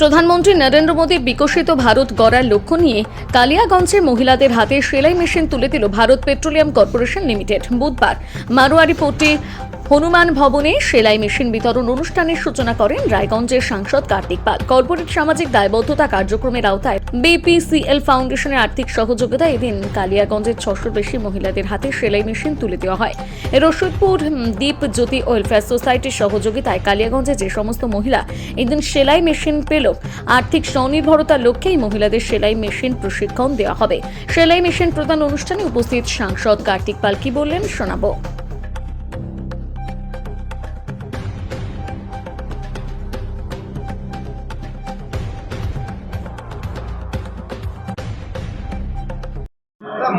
প্রধানমন্ত্রী নরেন্দ্র মোদী বিকশিত ভারত গড়ার লক্ষ্য নিয়ে কালিয়াগঞ্জের মহিলাদের হাতে সেলাই মেশিন তুলে দিল ভারত পেট্রোলিয়াম কর্পোরেশন লিমিটেড। বুধবার মারোয়ারি পোর্টে হনুমান ভবনে সেলাই মেশিন বিতরণ অনুষ্ঠানের সূচনা করেন রায়গঞ্জের সাংসদ কার্তিক পাল। কর্পোরেট সামাজিক দায়বদ্ধতা কার্যক্রমের আওতায় বিপিসিএল ফাউন্ডেশনের আর্থিক সহযোগিতা এদিন কালিয়াগঞ্জের ছশোর বেশি মহিলাদের হাতে সেলাই মেশিন তুলে দেওয়া হয়। রশিদপুর দ্বীপ জ্যোতি ওয়েলফেয়ার সোসাইটির সহযোগিতায় কালিয়াগঞ্জে যে সমস্ত মহিলা এদিন সেলাই মেশিন পেল, আর্থিক স্বনির্ভরতার লক্ষ্যে এই মহিলাদের সেলাই মেশিন প্রশিক্ষণ দেওয়া হবে। সেলাই মেশিন প্রদান অনুষ্ঠানে উপস্থিত সাংসদ কার্তিক পাল কি বললেন শোনাবো।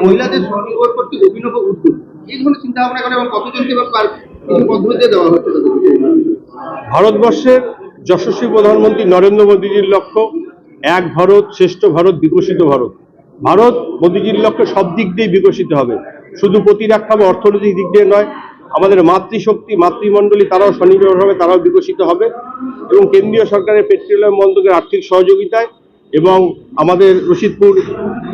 মহিলাদের স্বনির্ভর করতে অভিনব উদ্যোগ। এই ধরনের চিন্তা ভাবনা করে এবং কতজনকে পদ্ধতিতে দেওয়া হচ্ছে ভারতবর্ষের যশস্বী প্রধানমন্ত্রী নরেন্দ্র মোদীজির লক্ষ্য, এক ভারত, শ্রেষ্ঠ ভারত, বিকশিত ভারত। ভারত মোদীজির লক্ষ্যে সব দিক দিয়ে বিকশিত হবে। শুধু প্রতিরক্ষা বা অর্থনৈতিক দিক দিয়ে নয়, আমাদের মাতৃশক্তি, মাতৃমণ্ডলী, তারাও স্বনির্ভর হবে, তারাও বিকশিত হবে। এবং কেন্দ্রীয় সরকারের পেট্রোলিয়াম মন্ত্রকের আর্থিক সহযোগিতায় এবং আমাদের রশিদপুর,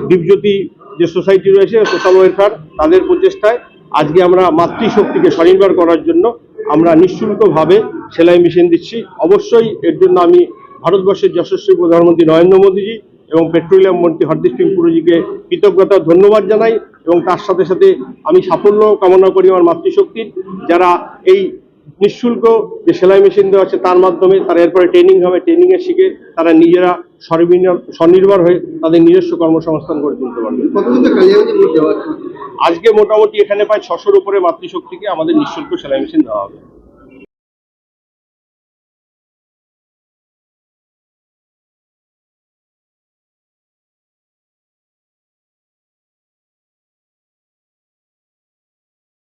দ্বীপজ্যোতি যে সোসাইটি রয়েছে, সোশ্যাল ওয়েলফেয়ার, তাদের প্রচেষ্টায় আজকে আমরা মাতৃশক্তিকে স্বনির্ভর করার জন্য আমরা নিঃশুল্কভাবে সেলাই মেশিন দিচ্ছি। অবশ্যই এর জন্য আমি ভারতবর্ষের যশস্বী প্রধানমন্ত্রী নরেন্দ্র মোদীজি এবং পেট্রোলিয়াম মন্ত্রী হরদীপ সিং পুরীজিকে কৃতজ্ঞতা, ধন্যবাদ জানাই এবং তার সাথে সাথে আমি সাফল্য কামনা করি আমার মাতৃশক্তির। যারা এই নিঃশুল্ক যে সেলাই মেশিন দেওয়া আছে তার মাধ্যমে তারা এরপরে ট্রেনিং হবে ট্রেনিং এ শিখে তারা নিজেরা স্বনির্ভর- স্বনির্ভর হয়ে তাদের নিজস্ব কর্মসংস্থান গড়ে তুলতে পারবে। আজকে মোটামুটি এখানে প্রায় ছশোর উপরে মাতৃশক্তিকে আমাদের নিঃশুল্ক সেলাই মেশিন দেওয়া হবে।